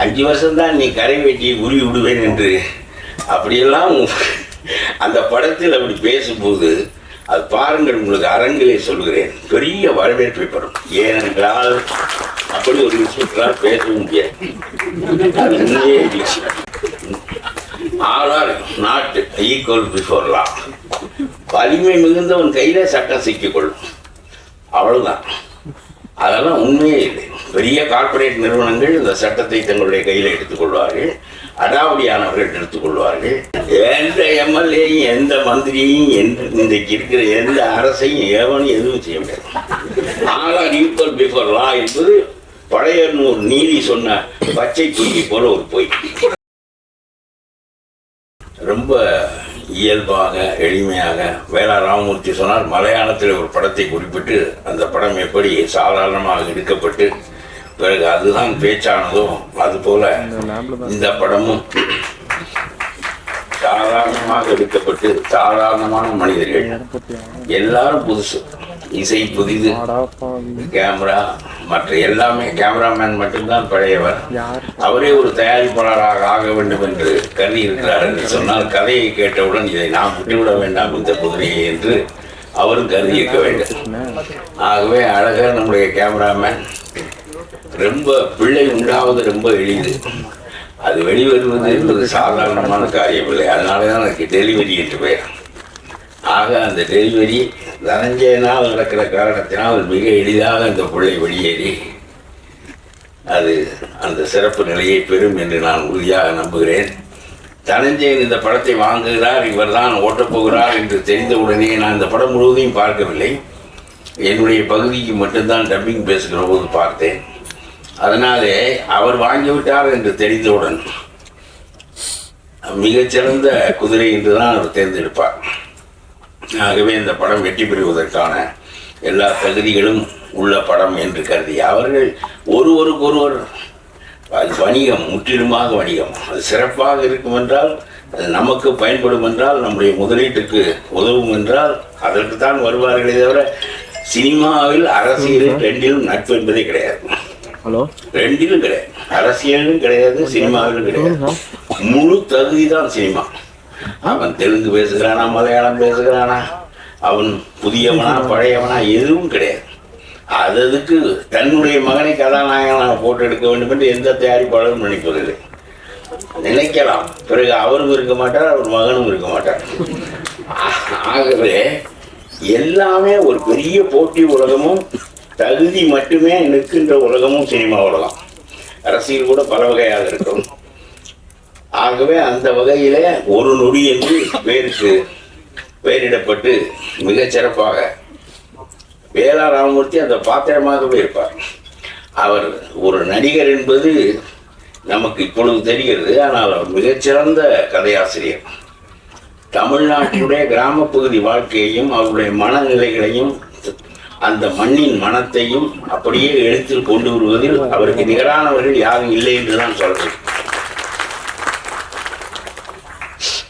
அஞ்சு வருஷம்தான் நீ கரை வெட்டியை உரி விடுவேன் என்று. அப்படியெல்லாம் அந்த படத்தில் அப்படி பேசும்போது அது பாருங்கள் உங்களுக்கு அரங்கிலே சொல்கிறேன். பெரிய வரவேற்பை பெறும். ஏனென்றால் அப்படி ஒரு இன்ஸ்பெக்டரால் பேசவும் முடியாது. அது உண்மையே ஆனால் நாட்டு ஈக்குவல் பிஃபோர் லா வலிமை மிகுந்தவன் கையில சட்டம் சிக்கிக்கொள்ளும் அவ்வளவுதான். அதெல்லாம் உண்மையே இல்லை. பெரிய கார்ப்பரேட் நிறுவனங்கள் இந்த சட்டத்தை தங்களுடைய கையில் எடுத்துக்கொள்வார்கள். அடாவடியானவர்கள் எடுத்துக்கொள்வார்கள். எந்த எம்எல்ஏயும் எந்த மந்திரியும் எந்த இன்றைக்கு இருக்கிற எந்த அரசையும் எவனும் எதுவும் செய்ய முடியாது. ஆனால் ஈக்குவல் பிஃபோர் லா என்பது பழைய ஒரு நீதி சொன்ன பச்சை தூக்கி போல ஒரு போய். ரொம்ப இயல்பாக எளிமையாக வேளா ராமமூர்த்தி சொன்னார் மலையாளத்தில் ஒரு படத்தை குறிப்பிட்டு அந்த படம் எப்படி சாதாரணமாக எடுக்கப்பட்டு பிறகு அதுதான் பேச்சானதோ அதுபோல இந்த படமும் சாதாரணமாக எடுக்கப்பட்டு சாதாரணமான மனிதர்கள். எல்லாரும் புதுசு. இசை புதிது கேமரா மற்ற எல்லாமே கேமராமேன் மட்டும்தான் பழையவர். அவரே ஒரு தயாரிப்பாளராக ஆக வேண்டும் என்று கருதி இருக்கிறார் என்று சொன்னால் கதையை கேட்டவுடன் இதை நாம் விட்டுவிட வேண்டாம் இந்த குதிரையை என்று அவரும் கருதி இருக்க வேண்டும். ஆகவே அழகர் நம்முடைய கேமராமேன் ரொம்ப பிள்ளை உண்டாவது ரொம்ப எளிது. அது வெளிவருவது என்பது சாதாரணமான காரியம் இல்லை அதனால தான் எனக்கு டெலிவரி என்று பெயர். ஆக அந்த டெலிவரி தனஞ்சயனால் நடக்கிற காரணத்தினால் மிக எளிதாக இந்த பிள்ளை வெளியேறி அது அந்த சிறப்பு நிலையை பெறும் என்று நான் உறுதியாக நம்புகிறேன். தனஞ்சயன் இந்த படத்தை வாங்குகிறார் இவர்தான் ஓட்டப் போகிறார் என்று தெரிந்தவுடனே நான் இந்த படம் முழுவதையும் பார்க்கவில்லை. என்னுடைய பகுதிக்கு மட்டும்தான் டப்பிங் பேசுகிற போது பார்த்தேன். அதனாலே அவர் வாங்கிவிட்டார் என்று தெரிந்தவுடன் மிகச்சிறந்த குதிரை என்று தான் அவர் தேர்ந்தெடுப்பார். ஆகவே இந்த படம் வெற்றி பெறுவதற்கான எல்லா தகுதிகளும் உள்ள படம் என்று கருதி அவர்கள் ஒருவருக்கொருவர் அது வணிகம் முற்றிலுமாக வணிகம். அது சிறப்பாக இருக்கும் என்றால் அது நமக்கு பயன்படும் என்றால் நம்முடைய முதலீட்டுக்கு உதவும் என்றால் அதற்கு தான் வருவார்களே தவிர சினிமாவில் அரசியலில் ரெண்டிலும் நட்பு என்பதே கிடையாது. ஹலோ? ரெண்டிலும் கிடையாது. அரசியலும் கிடையாது சினிமாவிலும் கிடையாது. முழு தகுதி தான் சினிமா. அவன் தெலுங்கு பேசுகிறானா மலையாளம் பேசுகிறானா? அவன் புதியவனா பழையவனா எதுவும் கிடையாது. அது அதுக்கு தன்னுடைய மகனை கதாநாயகனாக போட்டு எடுக்க வேண்டும் என்று எந்த தயாரிப்பாளரும் நினைப்பதில்லை. நினைக்கலாம். பிறகு அவரும் இருக்க மாட்டார் அவர் மகனும் இருக்க மாட்டார். ஆகவே எல்லாமே ஒரு பெரிய போட்டி உலகமும் தகுதி மட்டுமே நிற்கின்ற உலகமும் சினிமா உலகம். அரசியல் கூட பல வகையாக இருக்கும். ஆகவே அந்த வகையிலே ஒரு நொடி என்று பேருக்கு பெயரிடப்பட்டு மிகச் சிறப்பாக வேளா ராமமூர்த்தி அந்த பாத்திரமாகவே இருப்பார். அவர் ஒரு நடிகர் என்பது நமக்கு இப்பொழுது தெரிகிறது ஆனால் அவர் மிகச்சிறந்த கதையாசிரியர். தமிழ்நாட்டினுடைய கிராமப்பகுதி வாழ்க்கையையும் அவருடைய மனநிலைகளையும் அந்த மண்ணின் மனத்தையும் அப்படியே எழுத்தில் கொண்டு வருவதில் அவருக்கு நிகரானவர்கள் யாரும் இல்லை என்று தான் சொல்றேன்.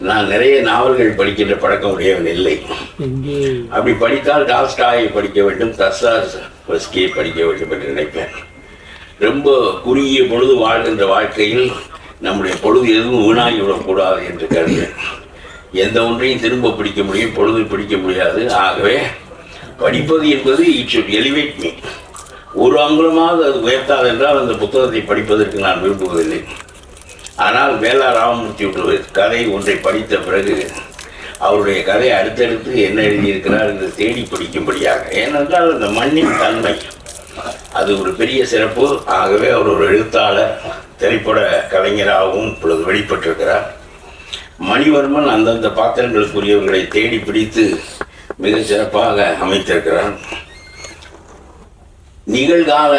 நான் நிறைய நாவல்கள் படிக்கின்ற பழக்கம் உடையவன் இல்லை. அப்படி படித்தால் டால்ஸ்டாயை படிக்க வேண்டும் தஸ்தாஸ்கி படிக்க வேண்டும் என்று நினைப்பேன். ரொம்ப குறுகிய பொழுது வாழ்கின்ற வாழ்க்கையில் நம்முடைய பொழுது எதுவும் வீணாகிவிடக்கூடாது என்று கருதுவேன். எந்த ஒன்றையும் திரும்ப பிடிக்க முடியும் பொழுது பிடிக்க முடியாது. ஆகவே படிப்பது என்பது இட் should elevate me. ஒரு அங்குலமாவது அது உயர்த்தாது என்றால் அந்த புத்தகத்தை படிப்பதற்கு நான் விரும்புவதில்லை. ஆனால் வேளா ராமமூர்த்தி ஒரு கதை ஒன்றை படித்த பிறகு அவருடைய கதை அடுத்தடுத்து என்ன எழுதியிருக்கிறார் என்று தேடி படிக்கும்படியாக. ஏனென்றால் அந்த மண்ணின் தன்மை அது ஒரு பெரிய சிறப்பு. ஆகவே அவர் ஒரு எழுத்தாளர் திரைப்பட கலைஞராகவும் இப்பொழுது வெளிப்பட்டிருக்கிறார். மணிவர்மன் அந்தந்த பாத்திரங்களுக்குரியவர்களை தேடி பிடித்து மிக சிறப்பாக அமைத்திருக்கிறார். நிகழ்கால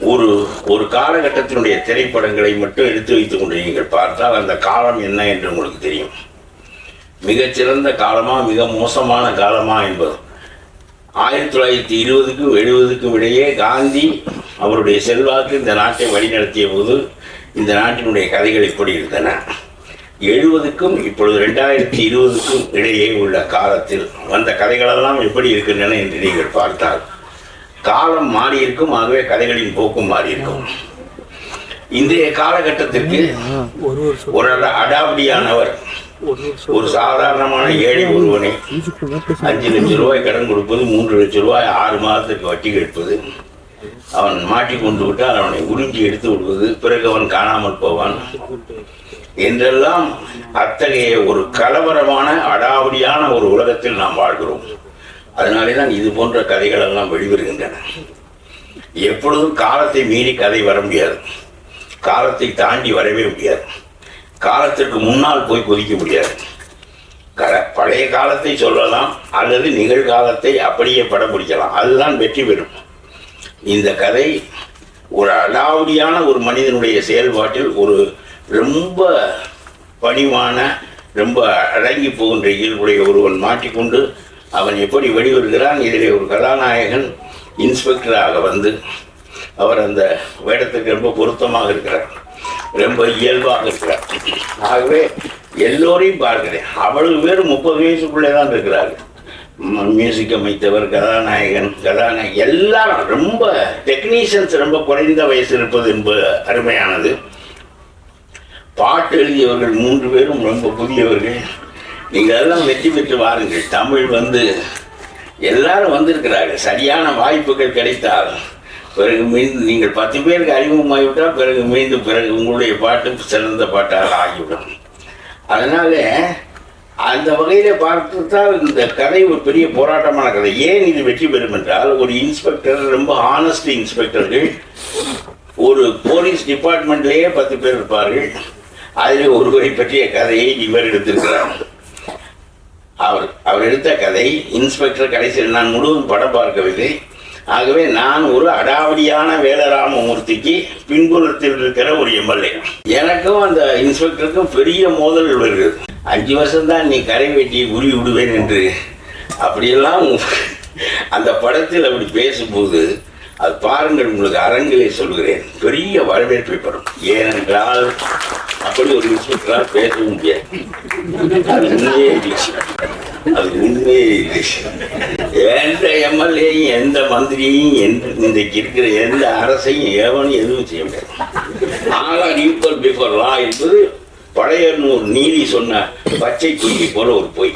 ஒரு ஒரு காலகட்டத்தினுடைய திரைப்படங்களை மட்டும் எடுத்து வைத்துக் கொண்டு நீங்கள் பார்த்தால் அந்த காலம் என்ன என்று உங்களுக்கு தெரியும். மிகச்சிறந்த காலமா மிக மோசமான காலமா என்பது ஆயிரத்தி தொள்ளாயிரத்தி இருபதுக்கும் எழுபதுக்கும் இடையே காந்தி அவருடைய செல்வாக்கு இந்த நாட்டை வழிநடத்திய போது இந்த நாட்டினுடைய கதைகள் இப்படி இருந்தன. எழுபதுக்கும் இப்பொழுது ரெண்டாயிரத்தி இருபதுக்கும் இடையே உள்ள காலத்தில் வந்த கதைகளெல்லாம் எப்படி இருக்கின்றன என்று நீங்கள் பார்த்தால் காலம் மாறி இருக்கும் ஆகவே கதைகளின் போக்கும் மாறி இருக்கும் இன்றைய காலகட்டத்திற்கு ஒரு அடாவடியானவர் ஒரு சாதாரணமான ஏழை ஒருவனை அஞ்சு லட்சம் ரூபாய் கடன் கொடுப்பது மூன்று லட்சம் ரூபாய் ஆறு மாதத்துக்கு வட்டி கெடுப்பது அவன் மாட்டிக்கொண்டு விட்டால் அவனை உறிஞ்சி எடுத்து விடுவது பிறகு அவன் காணாமல் போவான். என்றெல்லாம் அத்தகைய ஒரு கலவரமான அடாவடியான ஒரு உலகத்தில் நாம் வாழ்கிறோம். அதனாலே தான் இது போன்ற கதைகள் எல்லாம் வெளிவருகின்றன. எப்பொழுதும் காலத்தை மீறி கதை வர முடியாது. காலத்தை தாண்டி வரவே முடியாது. காலத்திற்கு முன்னால் போய் குதிக்க முடியாது. க- பழைய காலத்தை சொல்லலாம் அல்லது நிகழ்காலத்தை அப்படியே படம் பிடிக்கலாம். அதுதான் வெற்றி பெறும். இந்த கதை ஒரு அடாவடியான ஒரு மனிதனுடைய செயல்பாட்டில் ஒரு ரொம்ப பணிவான ரொம்ப அடங்கி போகின்ற இயல்புடைய ஒருவன் மாட்டிக்கொண்டு அவன் எப்படி வெளிவருகிறான்? இதிலே ஒரு கதாநாயகன் இன்ஸ்பெக்டராக வந்து அவர் அந்த வேடத்துக்கு ரொம்ப பொருத்தமாக இருக்கிறார். ரொம்ப இயல்பாக இருக்கிறார். ஆகவே எல்லோரையும் பார்க்கிறேன். அவ்வளவு பேர் முப்பது வயசுக்குள்ளே தான் இருக்கிறார்கள். மியூசிக் அமைத்தவர் கதாநாயகன் கதாநாயகன் எல்லாரும் ரொம்ப டெக்னீஷியன்ஸ் ரொம்ப குறைந்த வயசு இருப்பது என்பது அருமையானது. பாட்டு எழுதியவர்கள் மூன்று பேரும் ரொம்ப புதியவர்கள். நீங்கள் எல்லாம் வெற்றி பெற்று வாருங்கள். தமிழ் வந்து எல்லாரும் வந்திருக்கிறார்கள். சரியான வாய்ப்புகள் கிடைத்தால் பிறகு மீண்டும் நீங்கள் பத்து பேருக்கு அறிமுகமாகிவிட்டால் பிறகு மீண்டும் பிறகு உங்களுடைய பாட்டு சிறந்த பாட்டாக ஆகிவிடும். அதனால அந்த வகையில் பார்த்துட்டால் இந்த கதை ஒரு பெரிய போராட்டமான கதை. ஏன் இது வெற்றி பெறும் என்றால் ஒரு இன்ஸ்பெக்டர் ரொம்ப ஆனஸ்ட் இன்ஸ்பெக்டர்கள் ஒரு போலீஸ் டிபார்ட்மெண்ட்லேயே பத்து பேர் இருப்பார்கள். அதில் ஒருவரை பற்றிய கதையை இவர் எடுத்திருக்கிறார். அவர் அவர் எடுத்த கதை இன்ஸ்பெக்டர் கடைசியில் நான் முழுவதும் படம் பார்க்கவில்லை. ஆகவே நான் ஒரு அடாவடியான வேலராமமூர்த்திக்கு பின்புலத்தில் இருக்கிற ஒரு எம்எல்ஏ. எனக்கும் அந்த இன்ஸ்பெக்டருக்கும் பெரிய மோதல் வருது அஞ்சு வருஷம் தான் நீ கரை வெட்டி உரி விடுவேன் என்று. அப்படியெல்லாம் அந்த படத்தில் அப்படி பேசும்போது அது பாருங்கள் உங்களுக்கு அரங்கிலே சொல்கிறேன். பெரிய வரவேற்பை பெறும். ஏனென்றால் அப்படி ஒரு இன்ஸ்பெக்டரால் பேசவும் முடியாது. அது உண்மையே விஷயம் அது உண்மையே இல்லை. எந்த எம்எல்ஏயும் எந்த மந்திரியும் எந்த இன்றைக்கு இருக்கிற எந்த அரசையும் எவனும் எதுவும் செய்ய முடியாது. ஆல் ஈக்குவல் பிஃபோர் லா என்பது பழையனூர் நீதி சொன்ன பச்சை குட்டி போல ஒரு பொய்.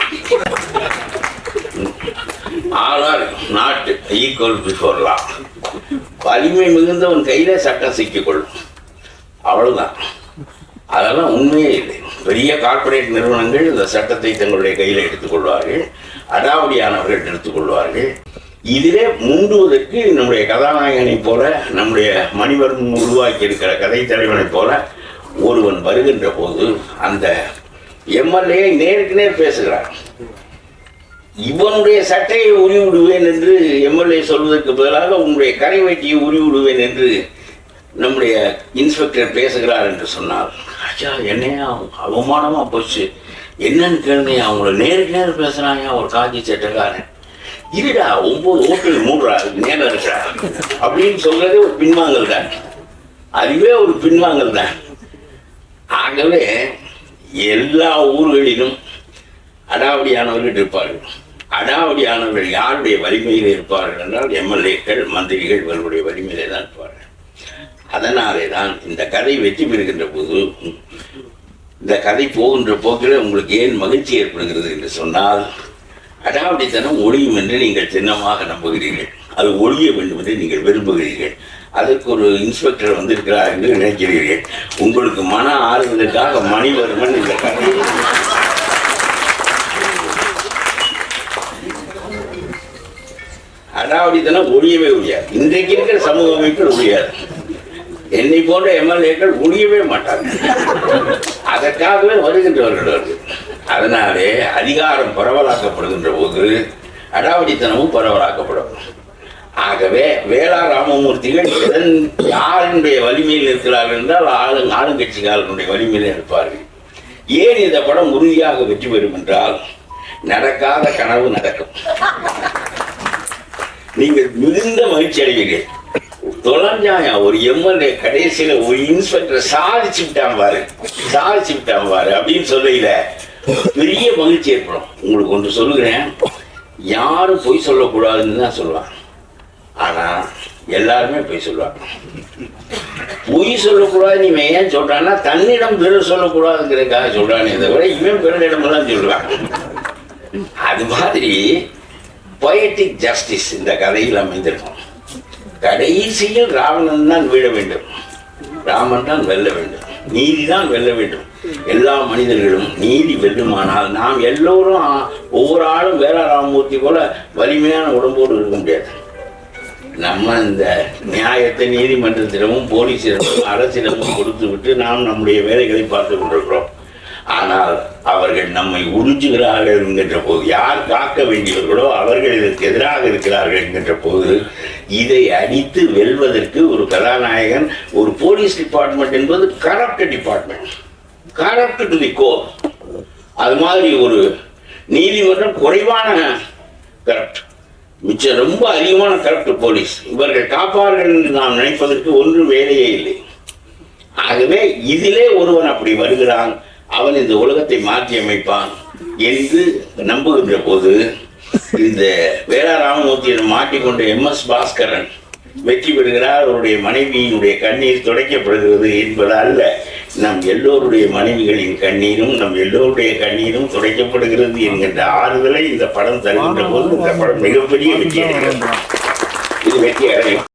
ஆல் நாட்டு ஈக்குவல் பிஃபோர் லா வலிமை மிகுந்தவன் கையில சட்டம் சிக்கிக்கொள்ளும் அவ்வளவுதான். அதெல்லாம் உண்மையே இல்லை. பெரிய கார்ப்பரேட் நிறுவனங்கள் இந்த சட்டத்தை தங்களுடைய கையில் எடுத்துக்கொள்வார்கள். அடாவடியானவர்கள் எடுத்துக்கொள்வார்கள். இதிலே முண்டுவதற்கு நம்முடைய கதாநாயகனைப் போல நம்முடைய மணிவர்மன் உருவாக்கி இருக்கிற கதை தலைவனைப் போல ஒருவன் வருகின்ற போது அந்த எம்எல்ஏ நேருக்கு நேர் பேசுகிறார். இவனுடைய சட்டையை உரி விடுவேன் என்று எம்எல்ஏ சொல்வதற்கு பதிலாக உன்னுடைய கரை வெட்டியை உரி விடுவேன் என்று நம்முடைய இன்ஸ்பெக்டர் பேசுகிறார் என்று சொன்னார். ஐயா என்னையா? அவமானமா போச்சு. என்னன்னு கேளுங்க அவங்கள நேருக்கு நேர் பேசுகிறாங்க ஒரு காஞ்சி சட்டக்காரன். இருடா ஒம்பது ஓட்டு மூடுறா நேரம் இருக்கா? அப்படின்னு சொல்றதே ஒரு பின்வாங்கல் தான். அதுவே ஒரு பின்வாங்கல் தான். ஆகவே எல்லா ஊர்களிலும் அடாவடியானவர்கள் இருப்பார்கள். அடாவடியானவர்கள் யாருடைய வலிமையில் இருப்பார்கள் என்றால் எம்எல்ஏக்கள் மந்திரிகள் இவர்களுடைய வலிமையிலே தான் இருப்பார்கள். அதனாலே தான் இந்த கதை வெற்றி பெறுகின்ற போது இந்த கதை போகின்ற போக்கில் உங்களுக்கு ஏன் மகிழ்ச்சி ஏற்படுகிறது என்று சொன்னால் அடாவடித்தனம் ஒழியும் என்று நீங்கள் சின்னமாக நம்புகிறீர்கள். அது ஒழிய வேண்டும் என்று நீங்கள் விரும்புகிறீர்கள். அதற்கு ஒரு இன்ஸ்பெக்டர் வந்திருக்கிறார் என்று நினைக்கிறீர்கள். உங்களுக்கு மன ஆறுதலுக்காக மணிவர்மன் இந்த கதை அடாவடித்தனம் ஒழியவே ஒழியாது. இன்றைக்கு இருக்கிற சமூக அமைப்பில் ஒழியாது. என்னை போன்ற எம்எல்ஏக்கள் முடியவே மாட்டாங்க. அதற்காகவே வருகின்றவர்கள் அதனாலே அதிகாரம் பரவலாக்கப்படுகின்ற போது அடாவடித்தனமும் பரவலாக்கப்படும். ஆகவே வேளா ராமமூர்த்திகள் எதன் யாருடைய வலிமையில் இருக்கிறார்கள் என்றால் ஆளு ஆளுங்கட்சிக்காரனுடைய வலிமையில் இருப்பார்கள் ஏன் இந்த படம் உறுதியாக வெற்றி பெறும் என்றால் நடக்காத கனவு நடக்கும். நீங்கள் மிகுந்த மகிழ்ச்சி அடைவீர்கள். தொலைஞ்சாயா? ஒரு எம்எல்ஏ கடைசியில ஒரு இன்ஸ்பெக்டர் சாதிச்சு விட்டான் பாரு. சாதிச்சு விட்டான் பாரு அப்படின்னு சொல்லையில பெரிய மகிழ்ச்சி ஏற்படும். உங்களுக்கு ஒன்று சொல்லுகிறேன். யாரும் பொய் சொல்லக்கூடாதுன்னு தான் சொல்லுவான் ஆனா எல்லாருமே பொய் சொல்லுவாங்க. பொய் சொல்லக்கூடாது நீ ஏன் சொல்றான்னா தன்னிடம் பிறர் சொல்லக்கூடாதுங்கிறதுக்காக சொல்றானே தவிர இவன் பிறரிடமெல்லாம் சொல்றான் அது மாதிரி பொயட்டிக் ஜஸ்டிஸ் இந்த கதையில் அமைந்திருக்கும். கடைசியில் ராவணன் தான் வீழ வேண்டும். ராமன் தான் வெல்ல வேண்டும். நீதி தான் வெல்ல வேண்டும். எல்லா மனிதர்களும் நீதி வெல்லுமானால் நாம் எல்லோரும் ஒவ்வொரு ஆளும் வேற ராமமூர்த்தி போல வலிமையான உடம்போடு இருக்க முடியாது. நம்ம இந்த நியாயத்தை நீதிமன்றத்திடமும் போலீசிடமும் அரசிடமும் கொடுத்து விட்டு நாம் நம்முடைய வேலைகளை பார்த்து கொண்டிருக்கிறோம். ஆனால் அவர்கள் நம்மை உறிஞ்சுகிறார்கள் என்கின்ற போது யார் காக்க வேண்டியவர்களோ அவர்கள் இதற்கு எதிராக இருக்கிறார்கள் என்கின்ற போது இதை அடித்து வெல்வதற்கு ஒரு கதாநாயகன் ஒரு போலீஸ் டிபார்ட்மெண்ட் என்பது corrupt department corrupt to the core அது மாதிரி ஒரு நீதிமன்றம் குறைவான கரப்ட் மிச்சம் ரொம்ப அதிகமான கரப்ட் போலீஸ். இவர்கள் காப்பார்கள் என்று நாம் நினைப்பதற்கு ஒன்று வேலையே இல்லை. ஆகவே இதிலே ஒருவன் அப்படி வருகிறான் அவன் இந்த உலகத்தை மாற்றி அமைப்பான் என்று நம்புகின்ற போது இந்த வேளா ராமமூர்த்தியிடம் மாட்டிக்கொண்ட எம் எஸ் பாஸ்கரன் வெற்றி பெறுகிறார். அவருடைய மனைவியினுடைய கண்ணீர் துடைக்கப்படுகிறது என்பது அல்ல நம் எல்லோருடைய மனைவிகளின் கண்ணீரும் நம் எல்லோருடைய கண்ணீரும் துடைக்கப்படுகிறது என்கின்ற ஆறுதலை இந்த படம் தருகின்ற போது இந்த படம் மிகப்பெரிய வெற்றி அடைகிறது இது வெற்றி அடையும்